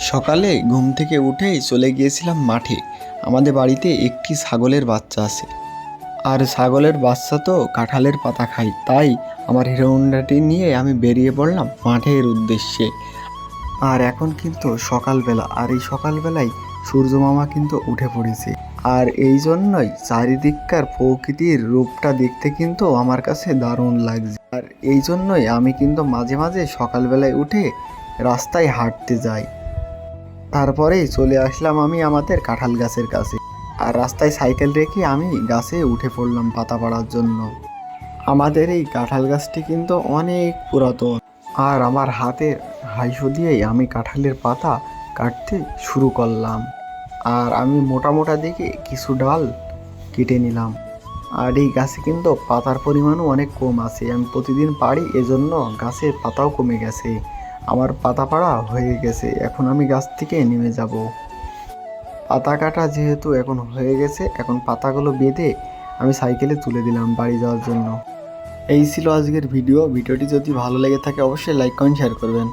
সকালে ঘুম থেকে উঠেই চলে গিয়েছিলাম মাঠে। আমাদের বাড়িতে একটি ছাগলের বাচ্চা আছে। আর ছাগলের বাচ্চা তো কাঁঠালের পাতা খায়। তাই আমার হিরো হোন্ডাটি নিয়ে আমি বেরিয়ে পড়লাম মাঠের উদ্দেশ্যে। আর এখন কিন্তু সকালবেলা, আর এই সকালবেলায় সূর্য মামা কিন্তু উঠে পড়েছে। আর এই জন্যই চারিদিককার প্রকৃতির রূপটা দেখতে কিন্তু আমার কাছে দারুণ লাগছে। আর এই জন্যই আমি কিন্তু মাঝে মাঝে সকালবেলায় উঠে রাস্তায় হাঁটতে যাই। তারপরেই চলে আসলাম আমি আমাদের কাঁঠাল গাছের কাছে। আর রাস্তায় সাইকেল রেখে আমি গাছে উঠে পড়লাম পাতা পাড়ার জন্য। আমাদের এই কাঁঠাল গাছটি কিন্তু অনেক পুরাতন। আর আমার হাতের হাইসো দিয়েই আমি কাঁঠালের পাতা কাটতে শুরু করলাম। আর আমি মোটা মোটা দেখে কিছু ডাল কেটে নিলাম। আর এই গাছে কিন্তু পাতার পরিমাণও অনেক কম আছে। আমি প্রতিদিন পারি, এজন্য গাছের পাতাও কমে গেছে। আমার পাতা পাড়া হয়ে গেছে, এখন আমি গাছ থেকে নেমে যাব। পাতা কাটা যেহেতু এখন হয়ে গেছে, এখন পাতাগুলো বেঁধে আমি সাইকেলে তুলে দিলাম বাড়ি যাওয়ার জন্য। এই ছিল আজকের ভিডিও। ভিডিওটি যদি ভালো লেগে থাকে, অবশ্যই লাইক, কমেন্ট শেয়ার করবেন।